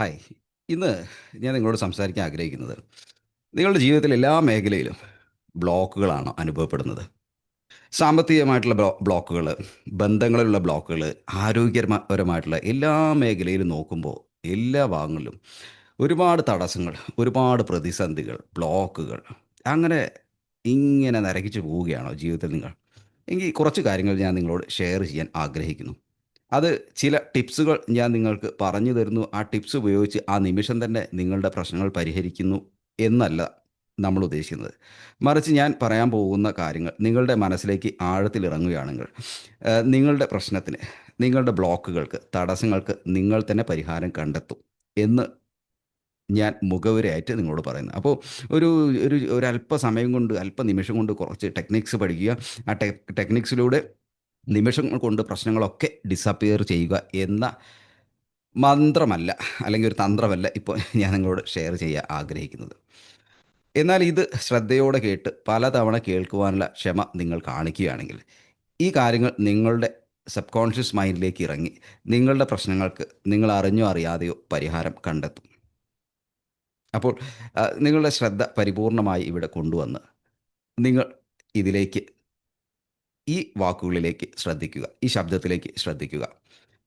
Hi. ഇന്ന് ഞാൻ നിങ്ങളോട് സംസാരിക്കാൻ ആഗ്രഹിക്കുന്നത്, നിങ്ങളുടെ ജീവിതത്തിലെ എല്ലാ മേഖലയിലും ബ്ലോക്കുകളാണ് അനുഭവപ്പെടുന്നത്? സാമ്പത്തികമായിട്ടുള്ള ബ്ലോ ബ്ലോക്കുകൾ ബന്ധങ്ങളിലുള്ള ബ്ലോക്കുകൾ ആരോഗ്യപരമായിട്ടുള്ള എല്ലാ മേഖലയിലും നോക്കുമ്പോൾ എല്ലാ ഭാഗങ്ങളിലും ഒരുപാട് തടസ്സങ്ങൾ, ഒരുപാട് പ്രതിസന്ധികൾ, ബ്ലോക്കുകൾ അങ്ങനെ ഇങ്ങനെ നരകിച്ച് പോവുകയാണോ ജീവിതത്തിൽ നിങ്ങൾ? എങ്കിൽ കുറച്ച് കാര്യങ്ങൾ ഞാൻ നിങ്ങളോട് ഷെയർ ചെയ്യാൻ ആഗ്രഹിക്കുന്നു. അത് ചില ടിപ്സുകൾ ഞാൻ നിങ്ങൾക്ക് പറഞ്ഞു തരുന്നു. ആ ടിപ്സ് ഉപയോഗിച്ച് ആ നിമിഷം തന്നെ നിങ്ങളുടെ പ്രശ്നങ്ങൾ പരിഹരിക്കുന്നു എന്നല്ല നമ്മൾ ഉദ്ദേശിക്കുന്നത്. മറിച്ച് ഞാൻ പറയാൻ പോകുന്ന കാര്യങ്ങൾ നിങ്ങളുടെ മനസ്സിലേക്ക് ആഴത്തിൽ ഇറങ്ങുകയാണെങ്കിൽ നിങ്ങളുടെ പ്രശ്നത്തിന്, നിങ്ങളുടെ ബ്ലോക്കുകൾക്ക്, തടസ്സങ്ങൾക്ക് നിങ്ങൾ തന്നെ പരിഹാരം കണ്ടെത്തും എന്ന് ഞാൻ മുഖവരായിട്ട് നിങ്ങളോട് പറയുന്നു. അപ്പോൾ ഒരു ഒരു ഒരല്പസമയം കൊണ്ട്, അല്പ നിമിഷം കൊണ്ട് കുറച്ച് ടെക്നിക്സ് പഠിക്കുക. ആ ടെക് ടെക്നിക്സിലൂടെ നിമിഷങ്ങൾ കൊണ്ട് പ്രശ്നങ്ങളൊക്കെ ഡിസപ്പിയർ ചെയ്യുക എന്ന മന്ത്രമല്ല, അല്ലെങ്കിൽ ഒരു തന്ത്രമല്ല ഇപ്പോൾ ഞാൻ നിങ്ങളോട് ഷെയർ ചെയ്യാൻ ആഗ്രഹിക്കുന്നത്. എന്നാൽ ഇത് ശ്രദ്ധയോടെ കേട്ട് പലതവണ കേൾക്കുവാനുള്ള ക്ഷമ നിങ്ങൾ കാണിക്കുകയാണെങ്കിൽ, ഈ കാര്യങ്ങൾ നിങ്ങളുടെ സബ് കോൺഷ്യസ് മൈൻഡിലേക്ക് ഇറങ്ങി നിങ്ങളുടെ പ്രശ്നങ്ങൾക്ക് നിങ്ങൾ അറിഞ്ഞോ അറിയാതെയോ പരിഹാരം കണ്ടെത്തും. അപ്പോൾ നിങ്ങളുടെ ശ്രദ്ധ പരിപൂർണമായി ഇവിടെ കൊണ്ടുവന്ന് നിങ്ങൾ ഇതിലേക്ക് ഈ വാക്കുകളിലേക്ക് ശ്രദ്ധിക്കുക. ഈ ശബ്ദത്തിലേക്ക് ശ്രദ്ധിക്കുക.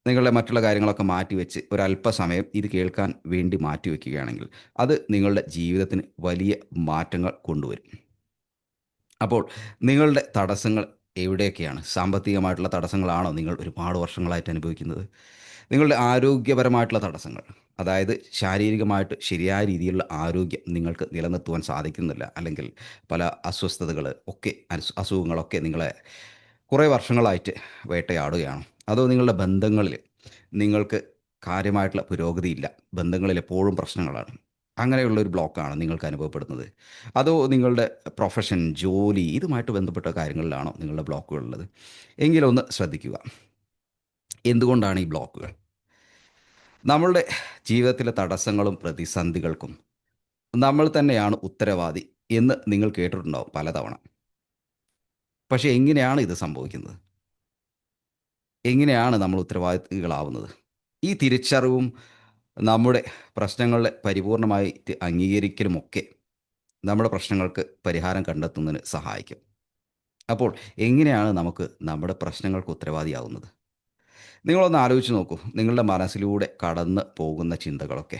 നിങ്ങളുടെ മറ്റുള്ള കാര്യങ്ങളൊക്കെ മാറ്റിവെച്ച് ഒരല്പസമയം ഇത് കേൾക്കാൻ വേണ്ടി മാറ്റിവെക്കുകയാണെങ്കിൽ, അത് നിങ്ങളുടെ ജീവിതത്തിന് വലിയ മാറ്റങ്ങൾ കൊണ്ടുവരും. അപ്പോൾ നിങ്ങളുടെ തടസ്സങ്ങൾ എവിടെയൊക്കെയാണ്? സാമ്പത്തികമായിട്ടുള്ള തടസ്സങ്ങളാണോ നിങ്ങൾ ഒരുപാട് വർഷങ്ങളായിട്ട് അനുഭവിക്കുന്നത്? നിങ്ങളുടെ ആരോഗ്യപരമായിട്ടുള്ള തടസ്സങ്ങൾ, അതായത് ശാരീരികമായിട്ട് ശരിയായ രീതിയിലുള്ള ആരോഗ്യം നിങ്ങൾക്ക് നിലനിർത്തുവാൻ സാധിക്കുന്നില്ല. അല്ലെങ്കിൽ പല അസ്വസ്ഥതകൾ ഒക്കെ അസുഖങ്ങളൊക്കെ നിങ്ങളെ കുറേ വർഷങ്ങളായിട്ട് വേട്ടയാടുകയാണ് അതോ നിങ്ങളുടെ ബന്ധങ്ങളിൽ നിങ്ങൾക്ക് കാര്യമായിട്ടുള്ള പുരോഗതിയില്ല. ബന്ധങ്ങളിൽ എപ്പോഴും പ്രശ്നങ്ങളാണ്. അങ്ങനെയുള്ള ഒരു ബ്ലോക്കാണ് നിങ്ങൾക്ക് അനുഭവപ്പെടുന്നത്? അതോ നിങ്ങളുടെ പ്രൊഫഷൻ, ജോലി ഇതുമായിട്ട് ബന്ധപ്പെട്ട കാര്യങ്ങളിലാണോ നിങ്ങളുടെ ബ്ലോക്കുകൾ ഉള്ളത്? എങ്കിലൊന്ന് ശ്രദ്ധിക്കുക. എന്തുകൊണ്ടാണ് ഈ ബ്ലോക്കുകൾ? നമ്മളുടെ ജീവിതത്തിലെ തടസ്സങ്ങളും പ്രതിസന്ധികൾക്കും നമ്മൾ തന്നെയാണ് ഉത്തരവാദി എന്ന് നിങ്ങൾ കേട്ടിട്ടുണ്ടാവും പലതവണ. പക്ഷേ എങ്ങനെയാണ് ഇത് സംഭവിക്കുന്നത്? എങ്ങനെയാണ് നമ്മൾ ഉത്തരവാദികളാവുന്നത്? ഈ തിരിച്ചറിവും നമ്മുടെ പ്രശ്നങ്ങളെ പരിപൂർണമായി അംഗീകരിക്കലുമൊക്കെ നമ്മുടെ പ്രശ്നങ്ങൾക്ക് പരിഹാരം കണ്ടെത്തുന്നതിന് സഹായിക്കും. അപ്പോൾ എങ്ങനെയാണ് നമുക്ക് നമ്മുടെ പ്രശ്നങ്ങൾക്ക് ഉത്തരവാദിയാവുന്നത്? നിങ്ങളൊന്ന് ആലോചിച്ച് നോക്കൂ. നിങ്ങളുടെ മനസ്സിലൂടെ കടന്ന് പോകുന്ന ചിന്തകളൊക്കെ.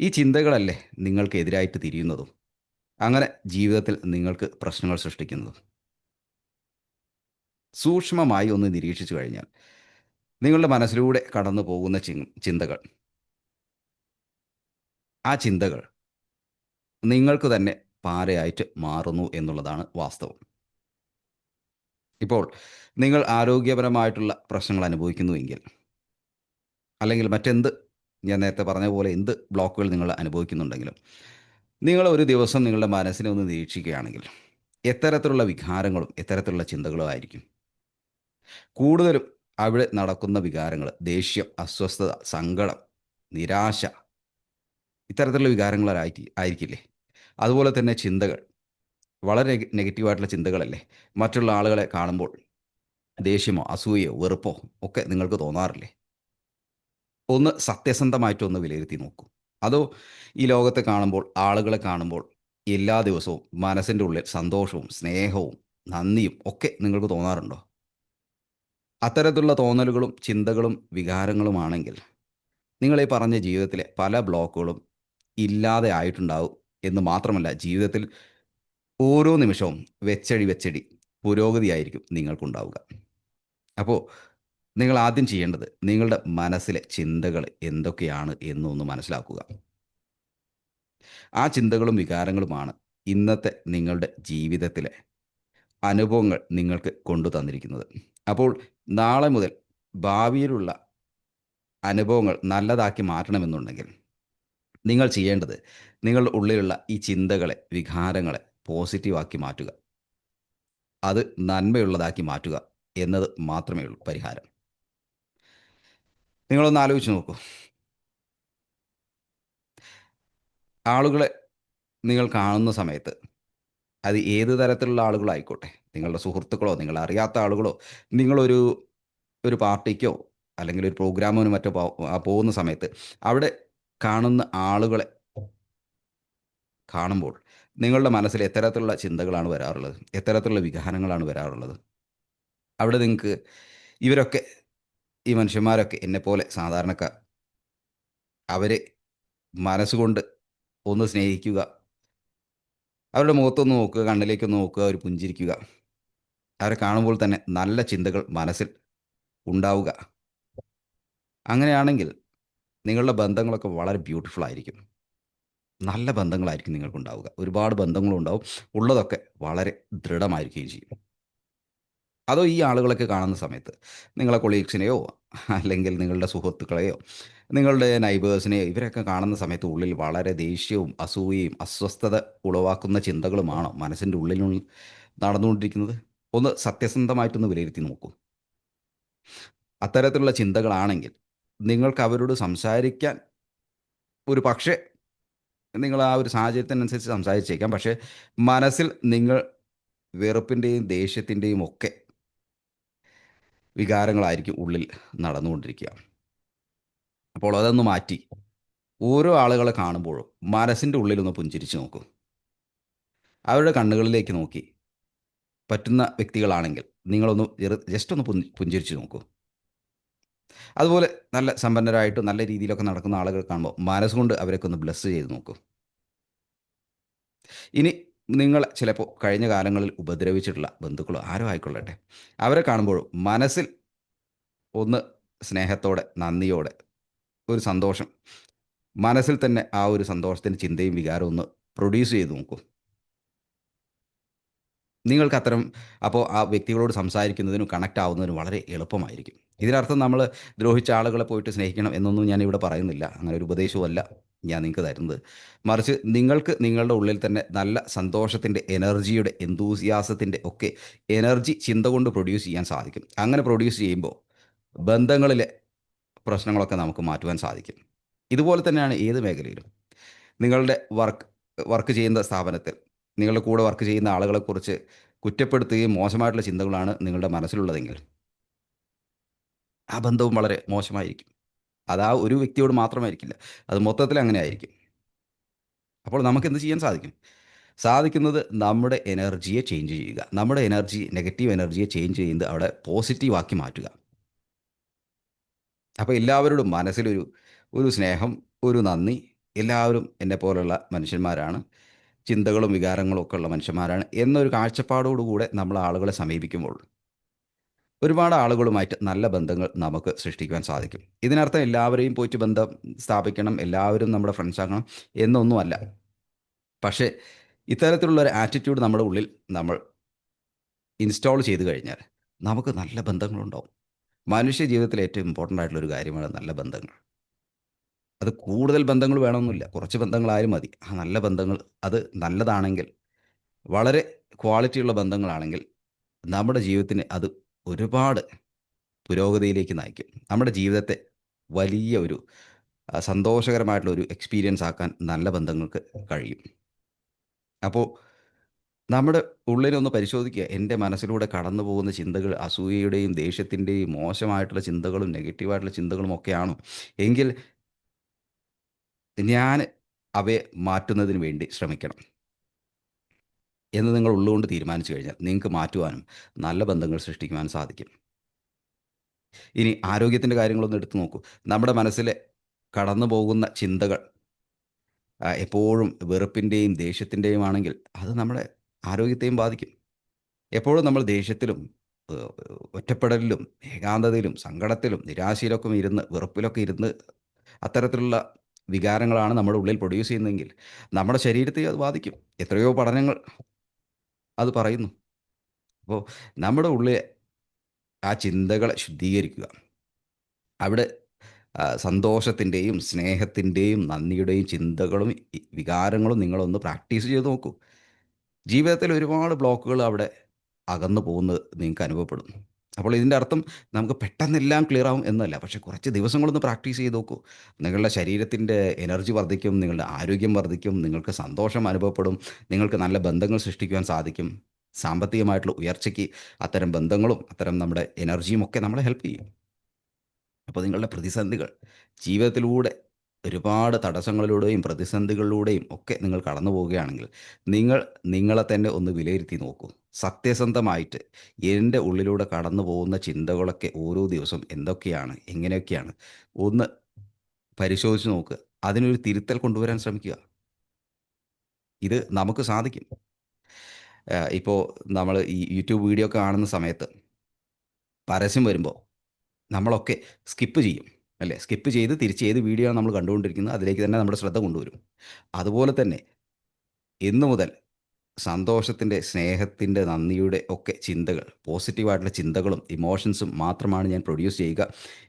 ഈ ചിന്തകളല്ലേ നിങ്ങൾക്കെതിരായിട്ട് തിരിയുന്നതും, അങ്ങനെ ജീവിതത്തിൽ നിങ്ങൾക്ക് പ്രശ്നങ്ങൾ സൃഷ്ടിക്കുന്നത് സൂക്ഷ്മമായി ഒന്ന് നിരീക്ഷിച്ചു കഴിഞ്ഞാൽ, നിങ്ങളുടെ മനസ്സിലൂടെ കടന്നു പോകുന്ന ചിന്തകൾ ആ ചിന്തകൾ നിങ്ങൾക്ക് തന്നെ പാരയായിട്ട് മാറുന്നു എന്നുള്ളതാണ് വാസ്തവം. ഇപ്പോൾ നിങ്ങൾ ആരോഗ്യപരമായിട്ടുള്ള പ്രശ്നങ്ങൾ അനുഭവിക്കുന്നുവെങ്കിൽ അല്ലെങ്കിൽ മറ്റെന്ത് ഞാൻ നേരത്തെ പറഞ്ഞ പോലെ എന്ത് ബ്ലോക്കുകൾ നിങ്ങൾ അനുഭവിക്കുന്നുണ്ടെങ്കിലും, നിങ്ങൾ ഒരു ദിവസം നിങ്ങളുടെ മനസ്സിനെ ഒന്ന് നിരീക്ഷിക്കുകയാണെങ്കിൽ, എത്തരത്തിലുള്ള വികാരങ്ങളും എത്തരത്തിലുള്ള ചിന്തകളും ആയിരിക്കും? കൂടുതലും അവിടെ നടക്കുന്ന വികാരങ്ങൾ ദേഷ്യം, അസ്വസ്ഥത, സങ്കടം, നിരാശ ഇത്തരത്തിലുള്ള വികാരങ്ങളായി ആയിരിക്കില്ലേ? അതുപോലെ തന്നെ ചിന്തകൾ വളരെ നെഗ നെഗറ്റീവായിട്ടുള്ള ചിന്തകളല്ലേ? മറ്റുള്ള ആളുകളെ കാണുമ്പോൾ ദേഷ്യമോ, അസൂയയോ, വെറുപ്പോ ഒക്കെ നിങ്ങൾക്ക് തോന്നാറില്ലേ? ഒന്ന് സത്യസന്ധമായിട്ടൊന്ന് വിലയിരുത്തി നോക്കൂ. അതോ ഈ ലോകത്തെ കാണുമ്പോൾ, ആളുകളെ കാണുമ്പോൾ എല്ലാ ദിവസവും മനസ്സിന്റെ ഉള്ളിൽ സന്തോഷവും, സ്നേഹവും, നന്ദിയും ഒക്കെ നിങ്ങൾക്ക് തോന്നാറുണ്ടോ? അത്തരത്തിലുള്ള തോന്നലുകളും, ചിന്തകളും, വികാരങ്ങളുമാണെങ്കിൽ, നിങ്ങൾ ഈ പറഞ്ഞ ജീവിതത്തിലെ പല ബ്ലോക്കുകളും ഇല്ലാതെ ആയിട്ടുണ്ടാവും എന്ന് മാത്രമല്ല ജീവിതത്തിൽ ഓരോ നിമിഷവും വെച്ചടി വെച്ചടി പുരോഗതിയായിരിക്കും നിങ്ങൾക്കുണ്ടാവുക. അപ്പോൾ നിങ്ങൾ ആദ്യം ചെയ്യേണ്ടത് നിങ്ങളുടെ മനസ്സിലെ ചിന്തകൾ എന്തൊക്കെയാണ് എന്നൊന്ന് മനസ്സിലാക്കുക. ആ ചിന്തകളും വികാരങ്ങളുമാണ് ഇന്നത്തെ നിങ്ങളുടെ ജീവിതത്തിലെ അനുഭവങ്ങൾ നിങ്ങൾക്ക് കൊണ്ടു തന്നിരിക്കുന്നത്. അപ്പോൾ നാളെ മുതൽ ഭാവിയിലുള്ള അനുഭവങ്ങൾ നല്ലതാക്കി മാറ്റണമെന്നുണ്ടെങ്കിൽ, നിങ്ങൾ ചെയ്യേണ്ടത് നിങ്ങളുടെ ഉള്ളിലുള്ള ഈ ചിന്തകളെ, വികാരങ്ങളെ പോസിറ്റീവാക്കി മാറ്റുക. അത് നന്മയുള്ളതാക്കി മാറ്റുക എന്നത് മാത്രമേ ഉള്ളൂ പരിഹാരം. നിങ്ങളൊന്ന് ആലോചിച്ച് നോക്കൂ. ആളുകളെ നിങ്ങൾ കാണുന്ന സമയത്ത്, അത് ഏത് തരത്തിലുള്ള ആളുകളായിക്കോട്ടെ, നിങ്ങളുടെ സുഹൃത്തുക്കളോ, നിങ്ങൾ അറിയാത്ത ആളുകളോ, നിങ്ങളൊരു ഒരു പാർട്ടിക്കോ, അല്ലെങ്കിൽ ഒരു പ്രോഗ്രാമിന് മറ്റോ പോകുന്ന സമയത്ത് അവിടെ കാണുന്ന ആളുകളെ കാണുമ്പോൾ നിങ്ങളുടെ മനസ്സിൽ എത്തരത്തിലുള്ള ചിന്തകളാണ് വരാറുള്ളത്? എത്തരത്തിലുള്ള വികാരങ്ങളാണ് വരാറുള്ളത്? അവിടെ നിങ്ങൾക്ക് ഇവരൊക്കെ ഈ മനുഷ്യന്മാരൊക്കെ പോലെ സാധാരണക്കാർ. അവരെ മനസ്സുകൊണ്ട് ഒന്ന് സ്നേഹിക്കുക. അവരുടെ മുഖത്തൊന്ന് നോക്കുക, കണ്ണിലേക്കൊന്ന് നോക്കുക, അവർ പുഞ്ചിരിക്കുക. അവരെ കാണുമ്പോൾ തന്നെ നല്ല ചിന്തകൾ മനസ്സിൽ ഉണ്ടാവുക. അങ്ങനെയാണെങ്കിൽ നിങ്ങളുടെ ബന്ധങ്ങളൊക്കെ വളരെ ബ്യൂട്ടിഫുൾ ആയിരിക്കും. നല്ല ബന്ധങ്ങളായിരിക്കും നിങ്ങൾക്കുണ്ടാവുക. ഒരുപാട് ബന്ധങ്ങളുണ്ടാവും. ഉള്ളതൊക്കെ വളരെ ദൃഢമായിരിക്കുകയും ചെയ്യും. അതോ ഈ ആളുകളൊക്കെ കാണുന്ന സമയത്ത് നിങ്ങളെ കൊളീഗ്സിനെയോ അല്ലെങ്കിൽ നിങ്ങളുടെ സുഹൃത്തുക്കളെയോ നിങ്ങളുടെ നൈബേഴ്സിനെയോ ഇവരൊക്കെ കാണുന്ന സമയത്ത് ഉള്ളിൽ വളരെ ദേഷ്യവും അസൂയയും അസ്വസ്ഥത ഉളവാക്കുന്ന ചിന്തകളുമാണോ മനസ്സിന്റെ ഉള്ളിനുള്ളിൽ നടന്നുകൊണ്ടിരിക്കുന്നത്? ഒന്ന് സത്യസന്ധമായിട്ടൊന്ന് വിലയിരുത്തി നോക്കൂ. അത്തരത്തിലുള്ള ചിന്തകളാണെങ്കിൽ നിങ്ങൾക്ക് അവരോട് സംസാരിക്കാൻ ഒരു പക്ഷേ നിങ്ങൾ ആ ഒരു സാഹചര്യത്തിനനുസരിച്ച് സംസാരിച്ചേക്കാം. പക്ഷേ മനസ്സിൽ നിങ്ങൾ വെറുപ്പിന്റെയും ദേഷ്യത്തിന്റെയും ഒക്കെ വികാരങ്ങളായിരിക്കും ഉള്ളിൽ നടന്നുകൊണ്ടിരിക്കുക. അപ്പോൾ അതൊന്ന് മാറ്റി ഓരോ ആളുകളെ കാണുമ്പോഴും മനസ്സിന്റെ ഉള്ളിലൊന്ന് പുഞ്ചിരിച്ച് നോക്കൂ. അവരുടെ കണ്ണുകളിലേക്ക് നോക്കി പറ്റുന്ന വ്യക്തികളാണെങ്കിൽ നിങ്ങളൊന്ന് ജസ്റ്റ് ഒന്ന് പുഞ്ചിരിച്ച് നോക്കൂ. അതുപോലെ നല്ല സമ്പന്നരായിട്ട് നല്ല രീതിയിലൊക്കെ നടക്കുന്ന ആളുകൾ കാണുമ്പോൾ മനസ്സുകൊണ്ട് അവരൊക്കെ ഒന്ന് ബ്ലെസ് ചെയ്ത് നോക്കൂ. ഇനി നിങ്ങളെ ചിലപ്പോൾ കഴിഞ്ഞ കാലങ്ങളിൽ ഉപദ്രവിച്ചിട്ടുള്ള ബന്ധുക്കളോ ആരോ ആയിക്കൊള്ളട്ടെ. അവരെ കാണുമ്പോഴും മനസ്സിൽ ഒന്ന് സ്നേഹത്തോടെ, നന്ദിയോടെ, ഒരു സന്തോഷം മനസ്സിൽ തന്നെ ആ ഒരു സന്തോഷത്തിന്റെ ചിന്തയും വികാരവും ഒന്ന് പ്രൊഡ്യൂസ് ചെയ്ത് നോക്കൂ. നിങ്ങൾക്ക് അത്തരം അപ്പോൾ ആ വ്യക്തികളോട് സംസാരിക്കുന്നതിനും കണക്ട് ആവുന്നതിനും വളരെ എളുപ്പമായിരിക്കും. ഇതിനർത്ഥം നമ്മൾ ദ്രോഹിച്ച ആളുകളെ പോയിട്ട് സ്നേഹിക്കണം എന്നൊന്നും ഞാൻ ഇവിടെ പറയുന്നില്ല. അങ്ങനെ ഒരു ഉപദേശവുമല്ല ഞാൻ നിങ്ങൾക്ക് തരുന്നത്. മറിച്ച് നിങ്ങൾക്ക് നിങ്ങളുടെ ഉള്ളിൽ തന്നെ നല്ല സന്തോഷത്തിന്റെ, എനർജിയുടെ, എന്തൂസിയാസത്തിന്റെ ഒക്കെ എനർജി ചിന്ത കൊണ്ട് പ്രൊഡ്യൂസ് ചെയ്യാൻ സാധിക്കും. അങ്ങനെ പ്രൊഡ്യൂസ് ചെയ്യുമ്പോൾ ബന്ധങ്ങളിലെ പ്രശ്നങ്ങളൊക്കെ നമുക്ക് മാറ്റുവാൻ സാധിക്കും. ഇതുപോലെ തന്നെയാണ് ഏത് മേഖലയിലും. നിങ്ങളുടെ വർക്ക് വർക്ക് ചെയ്യുന്ന സ്ഥാപനത്തിൽ നിങ്ങളുടെ കൂടെ വർക്ക് ചെയ്യുന്ന ആളുകളെക്കുറിച്ച് കുറ്റപ്പെടുത്തുകയും മോശമായിട്ടുള്ള ചിന്തകളാണ് നിങ്ങളുടെ മനസ്സിലുള്ളതെങ്കിൽ ആ ബന്ധവും വളരെ മോശമായിരിക്കും. അത് ആ ഒരു വ്യക്തിയോട് മാത്രമായിരിക്കില്ല. അത് മൊത്തത്തിൽ അങ്ങനെ ആയിരിക്കും. അപ്പോൾ നമുക്ക് എന്ത് ചെയ്യാൻ സാധിക്കും? സാധിക്കുന്നത് നമ്മുടെ എനർജിയെ ചേഞ്ച് ചെയ്യുക. നമ്മുടെ എനർജി നെഗറ്റീവ് എനർജിയെ ചേഞ്ച് ചെയ്യുന്നത് അവിടെ പോസിറ്റീവാക്കി മാറ്റുക. അപ്പോൾ എല്ലാവരോടും മനസ്സിലൊരു ഒരു സ്നേഹം, ഒരു നന്ദി, എല്ലാവരും എന്നെ പോലുള്ള മനുഷ്യന്മാരാണ്. ചിന്തകളും വികാരങ്ങളും ഒക്കെ ഉള്ള മനുഷ്യന്മാരാണ് എന്നൊരു കാഴ്ചപ്പാടോടുകൂടെ നമ്മൾ ആളുകളെ സമീപിക്കുമ്പോൾ ഒരുപാട് ആളുകളുമായിട്ട് നല്ല ബന്ധങ്ങൾ നമുക്ക് സൃഷ്ടിക്കുവാൻ സാധിക്കും. ഇതിനർത്ഥം എല്ലാവരെയും പോയിട്ട് ബന്ധം സ്ഥാപിക്കണം, എല്ലാവരും നമ്മുടെ ഫ്രണ്ട്സ് ആക്കണം എന്നൊന്നുമല്ല. പക്ഷേ ഇത്തരത്തിലുള്ള ഒരു ആറ്റിറ്റ്യൂഡ് നമ്മുടെ ഉള്ളിൽ നമ്മൾ ഇൻസ്റ്റാൾ ചെയ്ത് കഴിഞ്ഞാൽ നമുക്ക് നല്ല ബന്ധങ്ങളുണ്ടാവും. മനുഷ്യ ജീവിതത്തിൽ ഏറ്റവും ഇമ്പോർട്ടന്റ് ആയിട്ടുള്ള ഒരു കാര്യമാണ് നല്ല ബന്ധങ്ങൾ. അത് കൂടുതൽ ബന്ധങ്ങൾ വേണമെന്നില്ല. കുറച്ച് ബന്ധങ്ങളായാലും മതി. ആ നല്ല ബന്ധങ്ങൾ അത് നല്ലതാണെങ്കിൽ വളരെ ക്വാളിറ്റിയുള്ള ബന്ധങ്ങളാണെങ്കിൽ നമ്മുടെ ജീവിതത്തിന് അത് ഒരുപാട് പുരോഗതിയിലേക്ക് നയിക്കും. നമ്മുടെ ജീവിതത്തെ വലിയ ഒരു സന്തോഷകരമായിട്ടുള്ള ഒരു എക്സ്പീരിയൻസ് ആക്കാൻ നല്ല ബന്ധങ്ങൾക്ക് കഴിയും. അപ്പോൾ നമ്മുടെ ഉള്ളിലൊന്ന് പരിശോധിക്കുക. എന്റെ മനസ്സിലൂടെ കടന്നു പോകുന്ന ചിന്തകൾ അസൂയയുടെയും, ദേഷ്യത്തിന്റെയും, മോശമായിട്ടുള്ള ചിന്തകളും, നെഗറ്റീവായിട്ടുള്ള ചിന്തകളും ഒക്കെയാണോ? എങ്കിൽ ഞാൻ അവയെ മാറ്റുന്നതിന് വേണ്ടി ശ്രമിക്കണം. എന്ന് നിങ്ങൾ ഉള്ളുകൊണ്ട് തീരുമാനിച്ചു കഴിഞ്ഞാൽ നിങ്ങൾക്ക് മാറ്റുവാനും നല്ല ബന്ധങ്ങൾ സൃഷ്ടിക്കുവാനും സാധിക്കും. ഇനി ആരോഗ്യത്തിന്റെ കാര്യങ്ങളൊന്ന് എടുത്തു നോക്കൂ. നമ്മുടെ മനസ്സിലെ കടന്നു പോകുന്ന ചിന്തകൾ എപ്പോഴും വെറുപ്പിന്റെയും, ദേഷ്യത്തിന്റെയും ആണെങ്കിൽ അത് നമ്മുടെ ആരോഗ്യത്തെയും ബാധിക്കും. എപ്പോഴും നമ്മൾ ദേഷ്യത്തിലും, ഒറ്റപ്പെടലിലും, ഏകാന്തതയിലും, സങ്കടത്തിലും, നിരാശയിലൊക്കെ ഇരുന്ന് വെറുപ്പിലൊക്കെ ഇരുന്ന് അത്തരത്തിലുള്ള വികാരങ്ങളാണ് നമ്മുടെ ഉള്ളിൽ പ്രൊഡ്യൂസ് ചെയ്യുന്നതെങ്കിൽ നമ്മുടെ ശരീരത്തെ അത് ബാധിക്കും. എത്രയോ പഠനങ്ങൾ അത് പറയുന്നു. അപ്പോൾ നമ്മുടെ ഉള്ളിലെ ആ ചിന്തകളെ ശുദ്ധീകരിക്കുക. അവിടെ സന്തോഷത്തിന്റെയും, സ്നേഹത്തിന്റെയും, നന്ദിയുടെയും ചിന്തകളും വികാരങ്ങളും നിങ്ങളൊന്ന് പ്രാക്ടീസ് ചെയ്ത് നോക്കൂ. ജീവിതത്തിൽ ഒരുപാട് ബ്ലോക്കുകൾ അവിടെ അകന്നു പോകുന്നത് നിങ്ങൾക്ക് അനുഭവപ്പെടും. അപ്പോൾ ഇതിന്റെ അർത്ഥം നമുക്ക് പെട്ടെന്നെല്ലാം ക്ലിയർ ആവും എന്നല്ല. പക്ഷേ കുറച്ച് ദിവസങ്ങളൊന്ന് പ്രാക്ടീസ് ചെയ്ത് നോക്കൂ. നിങ്ങളുടെ ശരീരത്തിന്റെ എനർജി വർദ്ധിക്കും, നിങ്ങളുടെ ആരോഗ്യം വർദ്ധിക്കും, നിങ്ങൾക്ക് സന്തോഷം അനുഭവപ്പെടും, നിങ്ങൾക്ക് നല്ല ബന്ധങ്ങൾ സൃഷ്ടിക്കുവാൻ സാധിക്കും. സാമ്പത്തികമായിട്ടുള്ള ഉയർച്ചയ്ക്ക് അത്തരം ബന്ധങ്ങളും, അത്തരം നമ്മുടെ എനർജിയും ഒക്കെ നമ്മളെ ഹെൽപ്പ് ചെയ്യും. അപ്പോൾ നിങ്ങളുടെ പ്രതിസന്ധികൾ ജീവിതത്തിലൂടെ ഒരുപാട് തടസ്സങ്ങളിലൂടെയും പ്രതിസന്ധികളിലൂടെയും ഒക്കെ നിങ്ങൾ കടന്നു പോവുകയാണെങ്കിൽ നിങ്ങൾ നിങ്ങളെ തന്നെ ഒന്ന് വിലയിരുത്തി നോക്കൂ. സത്യസന്ധമായിട്ട് എന്റെ ഉള്ളിലൂടെ കടന്നു പോകുന്ന ചിന്തകളൊക്കെ ഓരോ ദിവസം എന്തൊക്കെയാണ് എങ്ങനെയൊക്കെയാണ്? ഒന്ന് പരിശോധിച്ച് നോക്കുക അതിനൊരു തിരുത്തൽ കൊണ്ടുവരാൻ ശ്രമിക്കുക. ഇത് നമുക്ക് സാധിക്കും. ഇപ്പോൾ നമ്മൾ ഈ യൂട്യൂബ് വീഡിയോ ഒക്കെ കാണുന്ന സമയത്ത് പരസ്യം വരുമ്പോൾ നമ്മളൊക്കെ സ്കിപ്പ് ചെയ്യും. അല്ലേ? സ്കിപ്പ് ചെയ്ത് തിരിച്ച് ഏത് വീഡിയോ ആണ് നമ്മൾ കണ്ടുകൊണ്ടിരിക്കുന്നത് അതിലേക്ക് തന്നെ നമ്മുടെ ശ്രദ്ധ കൊണ്ടുവരും. അതുപോലെ തന്നെ ഇന്നു മുതൽ സന്തോഷത്തിന്റെ സ്നേഹത്തിന്റെ നന്ദിയുടെ ഒക്കെ ചിന്തകൾ പോസിറ്റീവായിട്ടുള്ള ചിന്തകളും ഇമോഷൻസും മാത്രമാണ് ഞാൻ പ്രൊഡ്യൂസ് ചെയ്യുക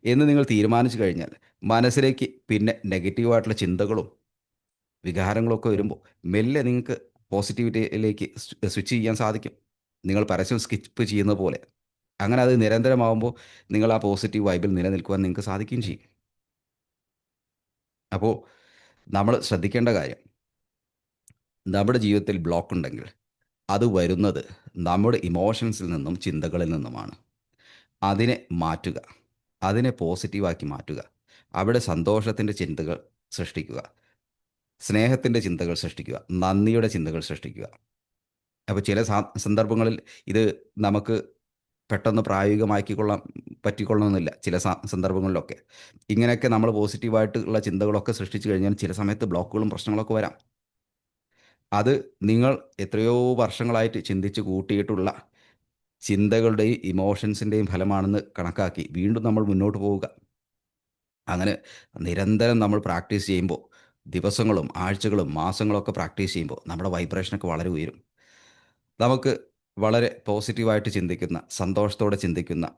എന്ന് നിങ്ങൾ തീരുമാനിച്ചു കഴിഞ്ഞാൽ മനസ്സിലേക്ക് പിന്നെ നെഗറ്റീവായിട്ടുള്ള ചിന്തകളും വികാരങ്ങളൊക്കെ വരുമ്പോൾ മെല്ലെ നിങ്ങൾക്ക് പോസിറ്റിവിറ്റിയിലേക്ക് സ്വിച്ച് ചെയ്യാൻ സാധിക്കും. നിങ്ങൾ പരസ്യം സ്കിപ്പ് ചെയ്യുന്ന പോലെ. അങ്ങനെ അത് നിരന്തരമാകുമ്പോൾ നിങ്ങൾ ആ പോസിറ്റീവ് വൈബിൽ നിലനിൽക്കുവാൻ നിങ്ങൾക്ക് സാധിക്കുകയും ചെയ്യും. അപ്പോൾ നമ്മൾ ശ്രദ്ധിക്കേണ്ട കാര്യം നമ്മുടെ ജീവിതത്തിൽ ബ്ലോക്ക് ഉണ്ടെങ്കിൽ അത് വരുന്നത് നമ്മുടെ ഇമോഷൻസിൽ നിന്നും ചിന്തകളിൽ നിന്നുമാണ്. അതിനെ മാറ്റുക അതിനെ പോസിറ്റീവാക്കി മാറ്റുക അവിടെ സന്തോഷത്തിന്റെ ചിന്തകൾ സൃഷ്ടിക്കുക സ്നേഹത്തിന്റെ ചിന്തകൾ സൃഷ്ടിക്കുക നന്ദിയുടെ ചിന്തകൾ സൃഷ്ടിക്കുക. അപ്പോൾ ചില സന്ദർഭങ്ങളിൽ ഇത് നമുക്ക് പെട്ടെന്ന് പ്രായോഗികമാക്കിക്കൊള്ളാൻ പറ്റിക്കൊള്ളണമെന്നില്ല ചില സന്ദർഭങ്ങളിലൊക്കെ. ഇങ്ങനെയൊക്കെ നമ്മൾ പോസിറ്റീവായിട്ടുള്ള ചിന്തകളൊക്കെ സൃഷ്ടിച്ചു കഴിഞ്ഞാൽ ചില സമയത്ത് ബ്ലോക്കുകളും പ്രശ്നങ്ങളൊക്കെ വരാം. അത് നിങ്ങൾ എത്രയോ വർഷങ്ങളായിട്ട് ചിന്തിച്ച് കൂട്ടിയിട്ടുള്ള ചിന്തകളുടെയും ഇമോഷൻസിന്റെയും ഫലമാണെന്ന് കണക്കാക്കി വീണ്ടും നമ്മൾ മുന്നോട്ട് പോവുക. അങ്ങനെ നിരന്തരം നമ്മൾ പ്രാക്ടീസ് ചെയ്യുമ്പോൾ ദിവസങ്ങളും ആഴ്ചകളും മാസങ്ങളൊക്കെ പ്രാക്ടീസ് ചെയ്യുമ്പോൾ നമ്മുടെ വൈബ്രേഷനൊക്കെ വളരെ ഉയരും. നമുക്ക് വളരെ പോസിറ്റീവായിട്ട് ചിന്തിക്കുന്ന സന്തോഷത്തോടെ ചിന്തിക്കുന്ന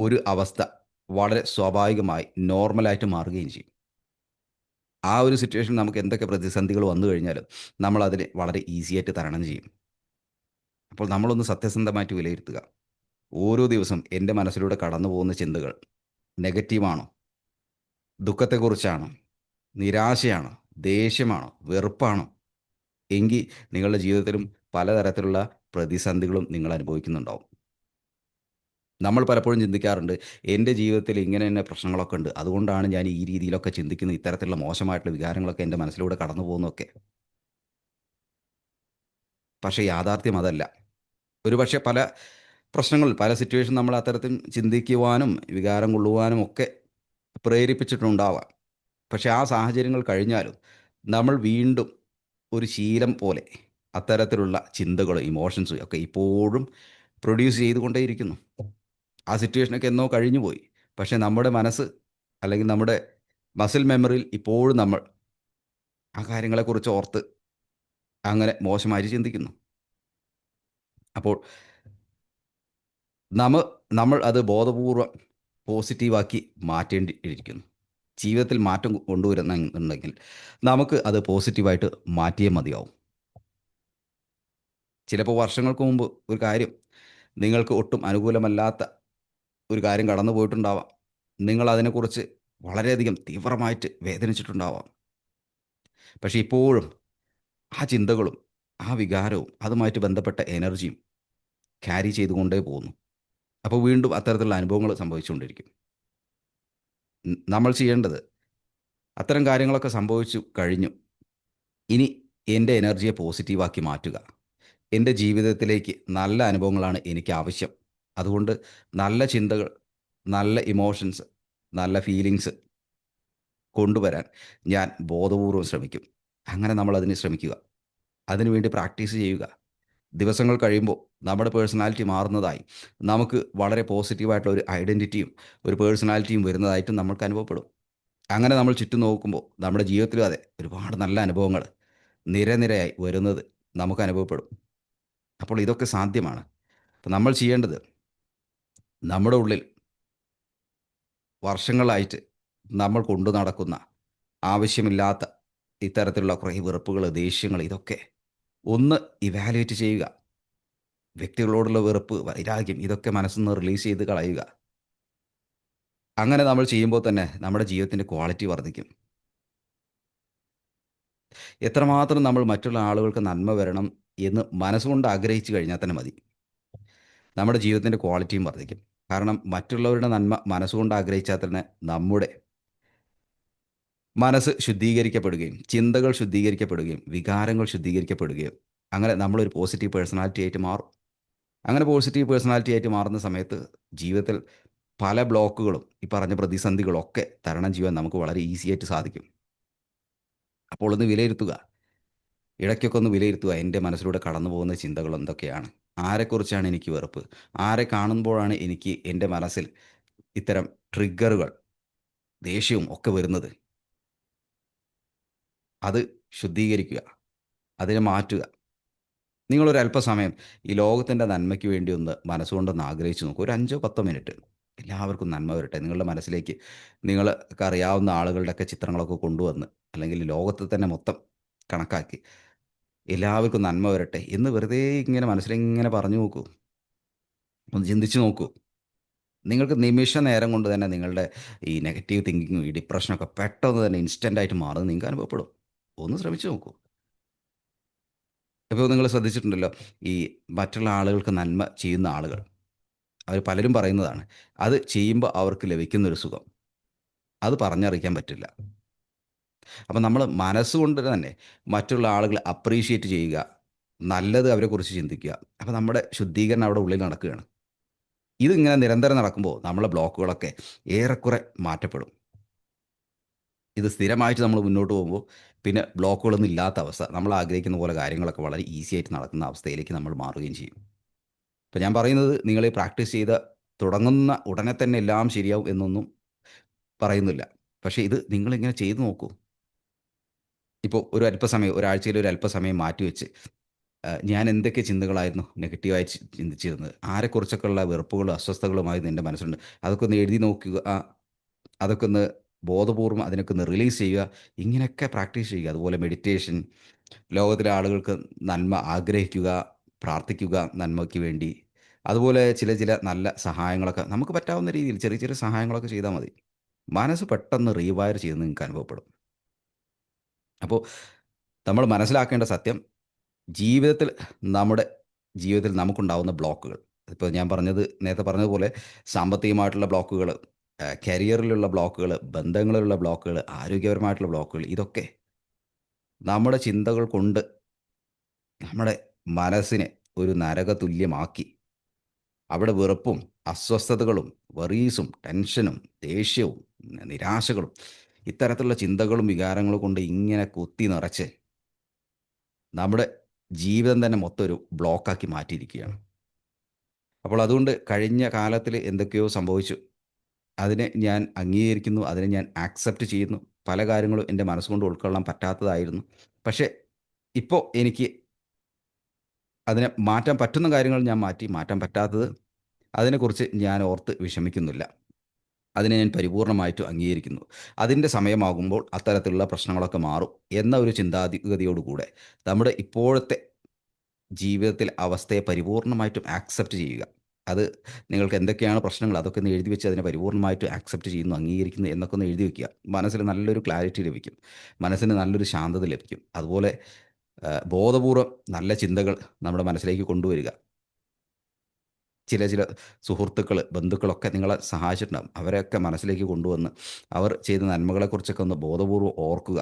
ഒരു അവസ്ഥ വളരെ സ്വാഭാവികമായി നോർമലായിട്ട് മാറുകയും ചെയ്യും. ആ ഒരു സിറ്റുവേഷൻ നമുക്ക് എന്തൊക്കെ പ്രതിസന്ധികൾ വന്നു കഴിഞ്ഞാലും നമ്മൾ അതിനെ വളരെ ഈസിയായിട്ട് തരണം ചെയ്യും. അപ്പോൾ നമ്മളൊന്ന് സത്യസന്ധമായിട്ട് വിലയിരുത്തുക. ഓരോ ദിവസം എന്റെ മനസ്സിലൂടെ കടന്നു പോകുന്ന ചിന്തകൾ നെഗറ്റീവാണോ? ദുഃഖത്തെക്കുറിച്ചാണോ? നിരാശയാണോ? ദേഷ്യമാണോ? വെറുപ്പാണോ? എങ്കിൽ നിങ്ങളുടെ ജീവിതത്തിലും പലതരത്തിലുള്ള പ്രതിസന്ധികളും നിങ്ങൾ അനുഭവിക്കുന്നുണ്ടാവും. നമ്മൾ പലപ്പോഴും ചിന്തിക്കാറുണ്ട് എന്റെ ജീവിതത്തിൽ ഇങ്ങനെ തന്നെ പ്രശ്നങ്ങളൊക്കെ ഉണ്ട്. അതുകൊണ്ടാണ് ഞാൻ ഈ രീതിയിലൊക്കെ ചിന്തിക്കുന്നത്. ഇത്തരത്തിലുള്ള മോശമായിട്ടുള്ള വികാരങ്ങളൊക്കെ എന്റെ മനസ്സിലൂടെ കടന്നു പോകുന്നതൊക്കെ. പക്ഷേ യാഥാർത്ഥ്യം അതല്ല. ഒരുപക്ഷെ പല പ്രശ്നങ്ങൾ പല സിറ്റുവേഷൻ നമ്മൾ അത്തരത്തിൽ ചിന്തിക്കുവാനും വികാരം കൊള്ളുവാനും ഒക്കെ പ്രേരിപ്പിച്ചിട്ടുണ്ടാവാം. പക്ഷേ ആ സാഹചര്യങ്ങൾ കഴിഞ്ഞാലും നമ്മൾ വീണ്ടും ഒരു ശീലം പോലെ അത്തരത്തിലുള്ള ചിന്തകളും ഇമോഷൻസും ഒക്കെ ഇപ്പോഴും പ്രൊഡ്യൂസ് ചെയ്തുകൊണ്ടേയിരിക്കുന്നു. ആ സിറ്റുവേഷനൊക്കെ എന്നോ കഴിഞ്ഞു പോയി പക്ഷേ നമ്മുടെ മനസ്സ് അല്ലെങ്കിൽ നമ്മുടെ മസിൽ മെമ്മറിയിൽ ഇപ്പോഴും നമ്മൾ ആ കാര്യങ്ങളെക്കുറിച്ച് ഓർത്ത് അങ്ങനെ മോശമായി ചിന്തിക്കുന്നു. അപ്പോൾ നമ്മ നമ്മൾ അത് ബോധപൂർവം പോസിറ്റീവാക്കി മാറ്റേണ്ടിയിരിക്കുന്നു. ജീവിതത്തിൽ മാറ്റം കൊണ്ടുവരുന്നുണ്ടെങ്കിൽ നമുക്ക് അത് പോസിറ്റീവായിട്ട് മാറ്റിയേ മതിയാവും. ചിലപ്പോൾ വർഷങ്ങൾക്ക് മുമ്പ് ഒരു കാര്യം നിങ്ങൾക്ക് ഒട്ടും അനുകൂലമല്ലാത്ത ഒരു കാര്യം കടന്നു പോയിട്ടുണ്ടാവാം. നിങ്ങൾ അതിനെക്കുറിച്ച് വളരെയധികം തീവ്രമായിട്ട് വേദനിച്ചിട്ടുണ്ടാവാം. പക്ഷേ ഇപ്പോഴും ആ ചിന്തകളും ആ വികാരവും അതുമായിട്ട് ബന്ധപ്പെട്ട എനർജിയും ക്യാരി ചെയ്തുകൊണ്ടേ പോകുന്നു. അപ്പോൾ വീണ്ടും അത്തരത്തിലുള്ള അനുഭവങ്ങൾ സംഭവിച്ചുകൊണ്ടിരിക്കും. നമ്മൾ ചെയ്യേണ്ടത് അത്തരം കാര്യങ്ങളൊക്കെ സംഭവിച്ചു കഴിഞ്ഞു. ഇനി എന്റെ എനർജിയെ പോസിറ്റീവാക്കി മാറ്റുക. എന്റെ ജീവിതത്തിലേക്ക് നല്ല അനുഭവങ്ങളാണ് എനിക്ക് ആവശ്യം. അതുകൊണ്ട് നല്ല ചിന്തകൾ നല്ല ഇമോഷൻസ് നല്ല ഫീലിങ്സ് കൊണ്ടുവരാൻ ഞാൻ ബോധപൂർവം ശ്രമിക്കും. അങ്ങനെ നമ്മൾ അതിന് ശ്രമിക്കുക അതിനുവേണ്ടി പ്രാക്ടീസ് ചെയ്യുക. ദിവസങ്ങൾ കഴിയുമ്പോൾ നമ്മുടെ പേഴ്സണാലിറ്റി മാറുന്നതായി നമുക്ക് വളരെ പോസിറ്റീവായിട്ടുള്ള ഒരു ഐഡന്റിറ്റിയും ഒരു പേഴ്സണാലിറ്റിയും വരുന്നതായിട്ടും നമുക്ക് അനുഭവപ്പെടും. അങ്ങനെ നമ്മൾ ചുറ്റും നോക്കുമ്പോൾ നമ്മുടെ ജീവിതത്തിലും അതെ ഒരുപാട് നല്ല അനുഭവങ്ങൾ നിരനിരയായി വരുന്നത് നമുക്ക് അനുഭവപ്പെടും. അപ്പോൾ ഇതൊക്കെ സാധ്യമാണ്. അപ്പം നമ്മൾ ചെയ്യേണ്ടത് നമ്മുടെ ഉള്ളിൽ വർഷങ്ങളായിട്ട് നമ്മൾ കൊണ്ടു നടക്കുന്ന ആവശ്യമില്ലാത്ത ഇത്തരത്തിലുള്ള കുറേ വെറുപ്പുകൾ ദേഷ്യങ്ങൾ ഇതൊക്കെ ഒന്ന് ഇവാലുവേറ്റ് ചെയ്യുക. വ്യക്തികളോടുള്ള വെറുപ്പ് വൈരാഗ്യം ഇതൊക്കെ മനസ്സിൽ നിന്ന് റിലീസ് ചെയ്ത് കളയുക. അങ്ങനെ നമ്മൾ ചെയ്യുമ്പോൾ തന്നെ നമ്മുടെ ജീവിതത്തിന്റെ ക്വാളിറ്റി വർദ്ധിക്കും. എത്രമാത്രം നമ്മൾ മറ്റുള്ള ആളുകൾക്ക് നന്മ വരണം എന്ന് മനസ്സുകൊണ്ട് ആഗ്രഹിച്ചു കഴിഞ്ഞാൽ തന്നെ മതി. നമ്മുടെ ജീവിതത്തിന്റെ ക്വാളിറ്റിയും വർദ്ധിക്കും. കാരണം മറ്റുള്ളവരുടെ നന്മ മനസ്സുകൊണ്ട് ആഗ്രഹിച്ചാൽ തന്നെ നമ്മുടെ മനസ്സ് ശുദ്ധീകരിക്കപ്പെടുകയും ചിന്തകൾ ശുദ്ധീകരിക്കപ്പെടുകയും വികാരങ്ങൾ ശുദ്ധീകരിക്കപ്പെടുകയും അങ്ങനെ നമ്മളൊരു പോസിറ്റീവ് പേഴ്സണാലിറ്റി ആയിട്ട് മാറും. അങ്ങനെ പോസിറ്റീവ് പേഴ്സണാലിറ്റി ആയിട്ട് മാറുന്ന സമയത്ത് ജീവിതത്തിൽ പല ബ്ലോക്കുകളും ഈ പറഞ്ഞ പ്രതിസന്ധികളൊക്കെ തരണം ചെയ്യാൻ നമുക്ക് വളരെ ഈസി ആയിട്ട് സാധിക്കും. അപ്പോൾ ഒന്ന് വിലയിരുത്തുക. ഇടയ്ക്കൊക്കെ ഒന്ന് വിലയിരുത്തുക എന്റെ മനസ്സിലൂടെ കടന്നു പോകുന്ന ചിന്തകൾ എന്തൊക്കെയാണ്? ആരെക്കുറിച്ചാണ് എനിക്ക് വെറുപ്പ്? ആരെ കാണുമ്പോഴാണ് എനിക്ക് എന്റെ മനസ്സിൽ ഇത്തരം ട്രിഗറുകൾ ദേഷ്യവും ഒക്കെ വരുന്നത്? അത് ശുദ്ധീകരിക്കുക അതിനെ മാറ്റുക. നിങ്ങളൊരു അല്പസമയം ഈ ലോകത്തിന്റെ നന്മയ്ക്ക് വേണ്ടി ഒന്ന് മനസ്സുകൊണ്ടൊന്ന് ആഗ്രഹിച്ച് നോക്കൂ. ഒരു അഞ്ചോ പത്തോ മിനിറ്റ് എല്ലാവർക്കും നന്മ വരട്ടെ. നിങ്ങളുടെ മനസ്സിലേക്ക് നിങ്ങൾക്ക് അറിയാവുന്ന ആളുകളുടെയൊക്കെ ചിത്രങ്ങളൊക്കെ കൊണ്ടുവന്ന് അല്ലെങ്കിൽ ലോകത്തെ തന്നെ മൊത്തം കണക്കാക്കി. എല്ലാവർക്കും നന്മ വരട്ടെ. എന്ന് വെറുതെ ഇങ്ങനെ മനസ്സിലിങ്ങനെ പറഞ്ഞു നോക്കൂ. ഒന്ന് ചിന്തിച്ചു നോക്കൂ. നിങ്ങൾക്ക് നിമിഷ നേരം കൊണ്ട് തന്നെ നിങ്ങളുടെ ഈ നെഗറ്റീവ് തിങ്കിങ്ങും ഈ ഡിപ്രഷനൊക്കെ പെട്ടെന്ന് തന്നെ ഇൻസ്റ്റന്റ് ആയിട്ട് മാറുന്നത് നിങ്ങൾക്ക് അനുഭവപ്പെടും. ഒന്ന് ശ്രമിച്ചു നോക്കൂ. ഇപ്പോൾ നിങ്ങൾ ശ്രദ്ധിച്ചിട്ടുണ്ടല്ലോ ഈ മറ്റുള്ള ആളുകൾക്ക് നന്മ ചെയ്യുന്ന ആളുകൾ. അവർ പലരും പറയുന്നതാണ് അത് ചെയ്യുമ്പോൾ അവർക്ക് ലഭിക്കുന്ന ഒരു സുഖം. അത് പറഞ്ഞറിയിക്കാൻ പറ്റില്ല. അപ്പം നമ്മൾ മനസ്സുകൊണ്ട് തന്നെ മറ്റുള്ള ആളുകളെ അപ്രീഷിയേറ്റ് ചെയ്യുക നല്ലത് അവരെക്കുറിച്ച് ചിന്തിക്കുക. അപ്പം നമ്മുടെ ശുദ്ധീകരണം അവിടെ ഉള്ളിൽ നടക്കുകയാണ്. ഇതിങ്ങനെ നിരന്തരം നടക്കുമ്പോൾ നമ്മളെ ബ്ലോക്കുകളൊക്കെ ഏറെക്കുറെ മാറ്റപ്പെടും. ഇത് സ്ഥിരമായിട്ട് നമ്മൾ മുന്നോട്ട് പോകുമ്പോൾ പിന്നെ ബ്ലോക്കുകളൊന്നും ഇല്ലാത്ത അവസ്ഥ. നമ്മൾ ആഗ്രഹിക്കുന്ന പോലെ കാര്യങ്ങളൊക്കെ വളരെ ഈസി ആയിട്ട് നടക്കുന്ന അവസ്ഥയിലേക്ക് നമ്മൾ മാറുകയും ചെയ്യും. അപ്പം ഞാൻ പറയുന്നത് നിങ്ങൾ പ്രാക്ടീസ് ചെയ്ത് തുടങ്ങുന്ന ഉടനെ തന്നെ എല്ലാം ശരിയാവും എന്നൊന്നും പറയുന്നില്ല. പക്ഷേ ഇത് നിങ്ങളിങ്ങനെ ചെയ്തു നോക്കൂ. ഇപ്പോൾ ഒരു അല്പസമയം ഒരാഴ്ചയിൽ ഒരു അല്പസമയം മാറ്റിവെച്ച് ഞാൻ എന്തൊക്കെ ചിന്തകളായിരുന്നു നെഗറ്റീവായി ചിന്തിച്ചിരുന്നത്? ആരെക്കുറിച്ചൊക്കെയുള്ള വെറുപ്പുകളും അസ്വസ്ഥകളുമായി എന്റെ മനസ്സിലുണ്ട് അതൊക്കെ ഒന്ന് എഴുതി നോക്കുക അതൊക്കെ ഒന്ന് ബോധപൂർവം അതിനൊക്കെ ഒന്ന് റിലീസ് ചെയ്യുക. ഇങ്ങനെയൊക്കെ പ്രാക്ടീസ് ചെയ്യുക. അതുപോലെ മെഡിറ്റേഷൻ ലോകത്തിലെ ആളുകൾക്ക് നന്മ ആഗ്രഹിക്കുക പ്രാർത്ഥിക്കുക നന്മയ്ക്ക് വേണ്ടി. അതുപോലെ ചില ചില നല്ല സഹായങ്ങളൊക്കെ നമുക്ക് പറ്റാവുന്ന രീതിയിൽ ചെറിയ ചെറിയ സഹായങ്ങളൊക്കെ ചെയ്താൽ മതി. മനസ്സ് പെട്ടെന്ന് റീവയർ ചെയ്ത് നിങ്ങൾക്ക് അനുഭവപ്പെടും അപ്പോൾ നമ്മൾ മനസ്സിലാക്കേണ്ട സത്യം ജീവിതത്തിൽ നമ്മുടെ ജീവിതത്തിൽ നമുക്കുണ്ടാവുന്ന ബ്ലോക്കുകൾ. ഇപ്പോൾ ഞാൻ പറഞ്ഞത് നേരത്തെ പറഞ്ഞതുപോലെ സാമ്പത്തികമായിട്ടുള്ള ബ്ലോക്കുകൾ കരിയറിലുള്ള ബ്ലോക്കുകൾ ബന്ധങ്ങളിലുള്ള ബ്ലോക്കുകൾ ആരോഗ്യപരമായിട്ടുള്ള ബ്ലോക്കുകൾ ഇതൊക്കെ നമ്മുടെ ചിന്തകൾ കൊണ്ട് നമ്മുടെ മനസ്സിനെ ഒരു നരക തുല്യമാക്കി അവിടെ വെറുപ്പും അസ്വസ്ഥതകളും വറീസും ടെൻഷനും ദേഷ്യവും നിരാശകളും ഇത്തരത്തിലുള്ള ചിന്തകളും വികാരങ്ങളും കൊണ്ട് ഇങ്ങനെ കുത്തി നിറച്ച് നമ്മുടെ ജീവിതം തന്നെ മൊത്തം ഒരു ബ്ലോക്കാക്കി മാറ്റിയിരിക്കുകയാണ്. അപ്പോൾ അതുകൊണ്ട് കഴിഞ്ഞ കാലത്തിൽ എന്തൊക്കെയോ സംഭവിച്ചു. അതിനെ ഞാൻ അംഗീകരിക്കുന്നു അതിനെ ഞാൻ ആക്സെപ്റ്റ് ചെയ്യുന്നു. പല കാര്യങ്ങളും എന്റെ മനസ്സുകൊണ്ട് ഉൾക്കൊള്ളാൻ പറ്റാത്തതായിരുന്നു. പക്ഷേ ഇപ്പോൾ എനിക്ക് അതിനെ മാറ്റാൻ പറ്റുന്ന കാര്യങ്ങൾ ഞാൻ മാറ്റി മാറ്റാൻ പറ്റാത്തത് അതിനെക്കുറിച്ച് ഞാൻ ഓർത്ത് വിഷമിക്കുന്നില്ല. അതിനെ ഞാൻ പരിപൂർണമായിട്ടും അംഗീകരിക്കുന്നു. അതിന്റെ സമയമാകുമ്പോൾ അത്തരത്തിലുള്ള പ്രശ്നങ്ങളൊക്കെ മാറും എന്ന ഒരു ചിന്താഗതിയോടുകൂടെ നമ്മുടെ ഇപ്പോഴത്തെ ജീവിതത്തിൽ അവസ്ഥയെ പരിപൂർണമായിട്ടും ആക്സെപ്റ്റ് ചെയ്യുക. അത് നിങ്ങൾക്ക് എന്തൊക്കെയാണ് പ്രശ്നങ്ങൾ അതൊക്കെ ഒന്ന് എഴുതി വെച്ച് അതിനെ പരിപൂർണമായിട്ട് ആക്സെപ്റ്റ് ചെയ്യുന്നു അംഗീകരിക്കുന്നു എന്നൊക്കെ ഒന്ന് എഴുതി വെക്കുക. മനസ്സിൽ നല്ലൊരു ക്ലാരിറ്റി ലഭിക്കും. മനസ്സിന് നല്ലൊരു ശാന്തത ലഭിക്കും. അതുപോലെ ബോധപൂർവം നല്ല ചിന്തകൾ നമ്മുടെ മനസ്സിലേക്ക് കൊണ്ടുവരിക. ചില ചില സുഹൃത്തുക്കൾ ബന്ധുക്കളൊക്കെ നിങ്ങളെ സഹായിച്ചിട്ടുണ്ടാകും അവരെയൊക്കെ മനസ്സിലേക്ക് കൊണ്ടുവന്ന് അവർ ചെയ്ത നന്മകളെക്കുറിച്ചൊക്കെ ഒന്ന് ബോധപൂർവം ഓർക്കുക.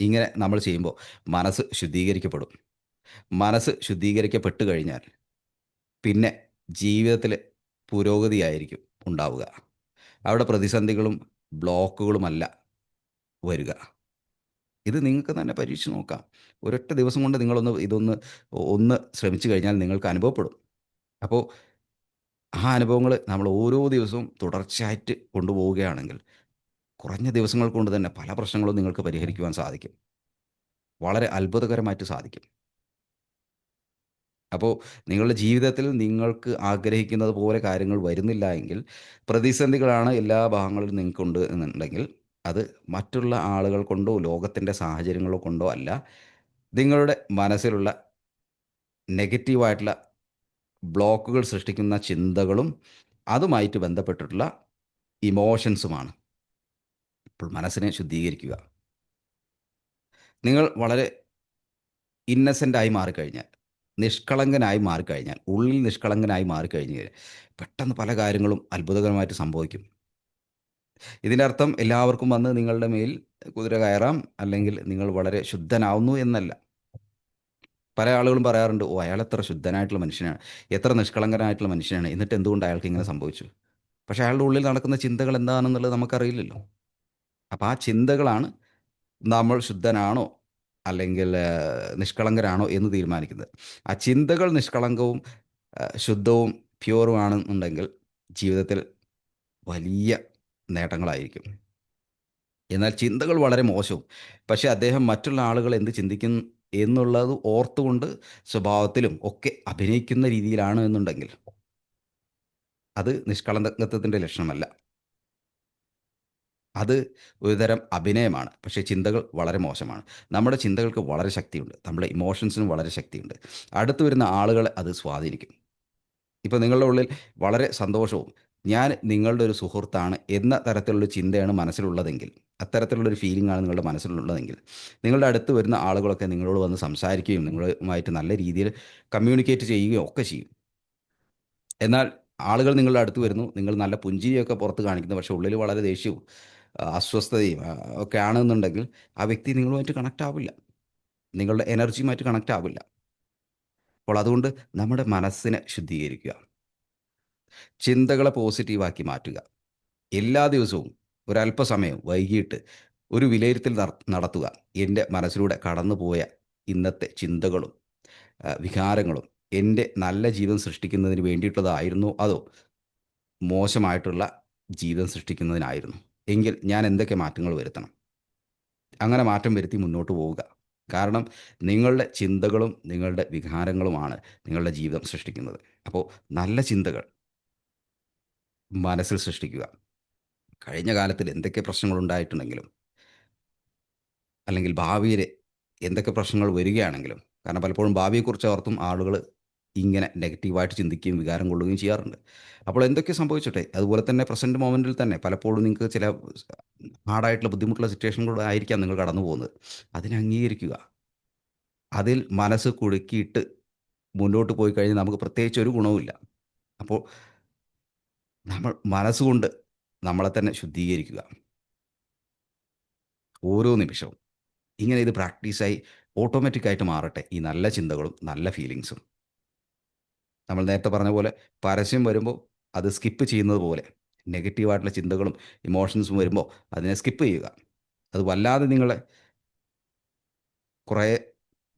ഇങ്ങനെ നമ്മൾ ചെയ്യുമ്പോൾ മനസ്സ് ശുദ്ധീകരിക്കപ്പെടും. മനസ്സ് ശുദ്ധീകരിക്കപ്പെട്ട് കഴിഞ്ഞാൽ പിന്നെ ജീവിതത്തിൽ പുരോഗതിയായിരിക്കും ഉണ്ടാവുക. അവിടെ പ്രതിസന്ധികളും ബ്ലോക്കുകളുമല്ല വരിക. ഇത് നിങ്ങൾക്ക് തന്നെ പരീക്ഷിച്ച് നോക്കാം. ഒരൊറ്റ ദിവസം കൊണ്ട് നിങ്ങളൊന്ന് ഇതൊന്ന് ഒന്ന് ശ്രമിച്ചു കഴിഞ്ഞാൽ നിങ്ങൾക്ക് അനുഭവപ്പെടും. അപ്പോൾ ആ അനുഭവങ്ങൾ നമ്മൾ ഓരോ ദിവസവും തുടർച്ചയായിട്ട് കൊണ്ടുപോവുകയാണെങ്കിൽ കുറഞ്ഞ ദിവസങ്ങൾ കൊണ്ട് തന്നെ പല പ്രശ്നങ്ങളും നിങ്ങൾക്ക് പരിഹരിക്കുവാൻ സാധിക്കും. വളരെ അത്ഭുതകരമായിട്ട് സാധിക്കും. അപ്പോൾ നിങ്ങളുടെ ജീവിതത്തിൽ നിങ്ങൾക്ക് ആഗ്രഹിക്കുന്നത് പോലെ കാര്യങ്ങൾ വരുന്നില്ല എങ്കിൽ പ്രതിസന്ധികളാണ് എല്ലാ ഭാഗങ്ങളിലും നിങ്ങൾക്കുണ്ട് എന്നുണ്ടെങ്കിൽ അത് മറ്റുള്ള ആളുകൾ കൊണ്ടോ ലോകത്തിന്റെ സാഹചര്യങ്ങളോ കൊണ്ടോ അല്ല. നിങ്ങളുടെ മനസ്സിലുള്ള നെഗറ്റീവായിട്ടുള്ള ബ്ലോക്കുകൾ സൃഷ്ടിക്കുന്ന ചിന്തകളും അതുമായിട്ട് ബന്ധപ്പെട്ടിട്ടുള്ള ഇമോഷൻസുമാണ്. ഇപ്പോൾ മനസ്സിനെ ശുദ്ധീകരിക്കുക. നിങ്ങൾ വളരെ ഇന്നസെന്റായി മാറിക്കഴിഞ്ഞാൽ നിഷ്കളങ്കനായി മാറിക്കഴിഞ്ഞാൽ ഉള്ളിൽ നിഷ്കളങ്കനായി മാറിക്കഴിഞ്ഞാൽ കഴിഞ്ഞാൽ പെട്ടെന്ന് പല കാര്യങ്ങളും അത്ഭുതകരമായിട്ട് സംഭവിക്കും. ഇതിന്റെ അർത്ഥം എല്ലാവർക്കും വന്ന് നിങ്ങളുടെ മേൽ കുതിര കയറാം അല്ലെങ്കിൽ നിങ്ങൾ വളരെ ശുദ്ധനാവുന്നു എന്നല്ല. പല ആളുകളും പറയാറുണ്ട് ഓ അയാൾ എത്ര ശുദ്ധനായിട്ടുള്ള മനുഷ്യനാണ് എത്ര നിഷ്കളങ്കനായിട്ടുള്ള മനുഷ്യനാണ് എന്നിട്ട് എന്തുകൊണ്ട് അയാൾക്ക് ഇങ്ങനെ സംഭവിച്ചു? പക്ഷെ അയാളുടെ ഉള്ളിൽ നടക്കുന്ന ചിന്തകൾ എന്താണെന്നുള്ളത് നമുക്കറിയില്ലല്ലോ. അപ്പം ആ ചിന്തകളാണ് നമ്മൾ ശുദ്ധനാണോ അല്ലെങ്കിൽ നിഷ്കളങ്കരാണോ എന്ന് തീരുമാനിക്കുന്നത്. ആ ചിന്തകൾ നിഷ്കളങ്കവും ശുദ്ധവും പ്യുവറും ആണെന്നുണ്ടെങ്കിൽ ജീവിതത്തിൽ വലിയ നേട്ടങ്ങളായിരിക്കും. എന്നാൽ ചിന്തകൾ വളരെ മോശവും. പക്ഷേ അദ്ദേഹം മറ്റുള്ള ആളുകൾ എന്ത് ചിന്തിക്കും എന്നുള്ളത് ഓർത്തുകൊണ്ട് സ്വഭാവത്തിലും ഒക്കെ അഭിനയിക്കുന്ന രീതിയിലാണ് എന്നുണ്ടെങ്കിൽ അത് നിഷ്കളങ്കത്വത്തിന്റെ ലക്ഷണമല്ല. അത് ഒരുതരം അഭിനയമാണ്. പക്ഷേ ചിന്തകൾ വളരെ മോശമാണ്. നമ്മുടെ ചിന്തകൾക്ക് വളരെ ശക്തിയുണ്ട്. നമ്മുടെ ഇമോഷൻസിനും വളരെ ശക്തിയുണ്ട്. അടുത്തു വരുന്ന ആളുകളെ അത് സ്വാധീനിക്കും. ഇപ്പോൾ നിങ്ങളുടെ ഉള്ളിൽ വളരെ സന്തോഷവും ഞാൻ നിങ്ങളുടെ ഒരു സുഹൃത്താണ് എന്ന തരത്തിലുള്ള ചിന്തയാണ് മനസ്സിലുള്ളതെങ്കിൽ അത്തരത്തിലുള്ളൊരു ഫീലിംഗ് ആണ് നിങ്ങളുടെ മനസ്സിലുള്ളതെങ്കിൽ നിങ്ങളുടെ അടുത്ത് വരുന്ന ആളുകളൊക്കെ നിങ്ങളോട് വന്ന് സംസാരിക്കുകയും നിങ്ങളുമായിട്ട് നല്ല രീതിയിൽ കമ്മ്യൂണിക്കേറ്റ് ചെയ്യുകയും ഒക്കെ ചെയ്യും. എന്നാൽ ആളുകൾ നിങ്ങളുടെ അടുത്ത് വരുന്നു നിങ്ങൾ നല്ല പുഞ്ചിരിയൊക്കെ പുറത്ത് കാണിക്കുന്നു പക്ഷേ ഉള്ളിൽ വളരെ ദേഷ്യവും അസ്വസ്ഥതയും ഒക്കെ ആണെന്നുണ്ടെങ്കിൽ ആ വ്യക്തി നിങ്ങളുമായിട്ട് കണക്റ്റ് ആവില്ല. നിങ്ങളുടെ എനർജിയുമായിട്ട് കണക്റ്റ് ആവില്ല. അപ്പോൾ അതുകൊണ്ട് നമ്മുടെ മനസ്സിനെ ശുദ്ധീകരിക്കുക. ചിന്തകളെ പോസിറ്റീവാക്കി മാറ്റുക. എല്ലാ ദിവസവും ഒരല്പസമയം വൈകിട്ട് ഒരു വിലയിരുത്തൽ നടത്തുക. എന്റെ മനസ്സിലൂടെ കടന്നുപോയ ഇന്നത്തെ ചിന്തകളും വികാരങ്ങളും എന്റെ നല്ല ജീവിതം സൃഷ്ടിക്കുന്നതിന് വേണ്ടിയിട്ടുള്ളതായിരുന്നു അതോ മോശമായിട്ടുള്ള ജീവിതം സൃഷ്ടിക്കുന്നതിനായിരുന്നു? എങ്കിൽ ഞാൻ എന്തൊക്കെ മാറ്റങ്ങൾ വരുത്തണം? അങ്ങനെ മാറ്റം വരുത്തി മുന്നോട്ട് പോവുക. കാരണം നിങ്ങളുടെ ചിന്തകളും നിങ്ങളുടെ വികാരങ്ങളുമാണ് നിങ്ങളുടെ ജീവിതം സൃഷ്ടിക്കുന്നത്. അപ്പോൾ നല്ല ചിന്തകൾ മനസ്സിൽ സൃഷ്ടിക്കുക. കഴിഞ്ഞ കാലത്തിൽ എന്തൊക്കെ പ്രശ്നങ്ങൾ ഉണ്ടായിട്ടുണ്ടെങ്കിലും അല്ലെങ്കിൽ ഭാവിയിൽ എന്തൊക്കെ പ്രശ്നങ്ങൾ വരികയാണെങ്കിലും കാരണം പലപ്പോഴും ഭാവിയെക്കുറിച്ച് ഓർത്തും ആളുകൾ ഇങ്ങനെ നെഗറ്റീവായിട്ട് ചിന്തിക്കുകയും വികാരം കൊള്ളുകയും ചെയ്യാറുണ്ട്. അപ്പോൾ എന്തൊക്കെ സംഭവിച്ചിട്ടെ? അതുപോലെ തന്നെ പ്രസന്റ് മൊമെന്റിൽ തന്നെ പലപ്പോഴും നിങ്ങൾക്ക് ചില ഹാർഡായിട്ടുള്ള ബുദ്ധിമുട്ടുള്ള സിറ്റുവേഷനിലൂടെ ആയിരിക്കാം നിങ്ങൾ കടന്നു പോകുന്നത്. അതിനെ അംഗീകരിക്കുക. അതിൽ മനസ്സ് കുടുക്കിയിട്ട് മുന്നോട്ട് പോയി കഴിഞ്ഞാൽ നമുക്ക് പ്രത്യേകിച്ച് ഒരു ഗുണവുമില്ല. അപ്പോൾ നമ്മൾ മനസ്സുകൊണ്ട് നമ്മളെ തന്നെ ശുദ്ധീകരിക്കുക. ഓരോ നിമിഷവും. ഇങ്ങനെ ഇത് പ്രാക്ടീസായി ഓട്ടോമാറ്റിക്കായിട്ട് മാറട്ടെ ഈ നല്ല ചിന്തകളും നല്ല ഫീലിങ്സും. നമ്മൾ നേരത്തെ പറഞ്ഞ പോലെ പരസ്യം വരുമ്പോൾ അത് സ്കിപ്പ് ചെയ്യുന്നത് പോലെ നെഗറ്റീവായിട്ടുള്ള ചിന്തകളും ഇമോഷൻസും വരുമ്പോൾ അതിനെ സ്കിപ്പ് ചെയ്യുക. അത് വല്ലാതെ നിങ്ങളെ കുറേ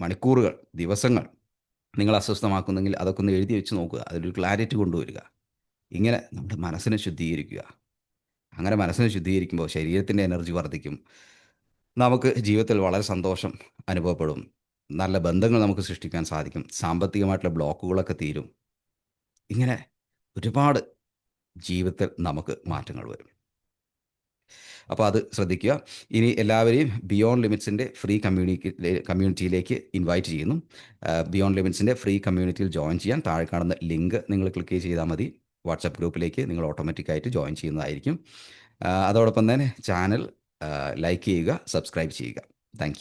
മണിക്കൂറുകൾ ദിവസങ്ങൾ നിങ്ങൾ അസ്വസ്ഥമാക്കുന്നെങ്കിൽ അതൊക്കെ ഒന്ന് എഴുതി വെച്ച് നോക്കുക. അതിലൊരു ക്ലാരിറ്റി കൊണ്ടുവരിക. ഇങ്ങനെ നമ്മുടെ മനസ്സിനെ ശുദ്ധീകരിക്കുക. അങ്ങനെ മനസ്സിനെ ശുദ്ധീകരിക്കുമ്പോൾ ശരീരത്തിന്റെ എനർജി വർദ്ധിക്കും. നമുക്ക് ജീവിതത്തിൽ വളരെ സന്തോഷം അനുഭവപ്പെടും. നല്ല ബന്ധങ്ങൾ നമുക്ക് സൃഷ്ടിക്കാൻ സാധിക്കും. സാമ്പത്തികമായിട്ടുള്ള ബ്ലോക്കുകളൊക്കെ തീരും. ഇങ്ങനെ ഒരുപാട് ജീവിതത്തിൽ നമുക്ക് മാറ്റങ്ങൾ വരും. അപ്പോൾ അത് ശ്രദ്ധിക്കുക. ഇനി എല്ലാവരെയും ബിയോണ്ട് ലിമിറ്റ്സിന്റെ ഫ്രീ കമ്മ്യൂണിറ്റി കമ്മ്യൂണിറ്റിയിലേക്ക് ഇൻവൈറ്റ് ചെയ്യുന്നു. ബിയോണ്ട് ലിമിറ്റ്സിന്റെ ഫ്രീ കമ്മ്യൂണിറ്റിയിൽ ജോയിൻ ചെയ്യാൻ താഴെ കാണുന്ന ലിങ്ക് നിങ്ങൾ ക്ലിക്ക് ചെയ്താൽ മതി. വാട്സപ്പ് ഗ്രൂപ്പിലേക്ക് നിങ്ങൾ ഓട്ടോമാറ്റിക്കായിട്ട് ജോയിൻ ചെയ്യുന്നതായിരിക്കും. അതോടൊപ്പം തന്നെ ചാനൽ ലൈക്ക് ചെയ്യുക സബ്സ്ക്രൈബ് ചെയ്യുക. താങ്ക്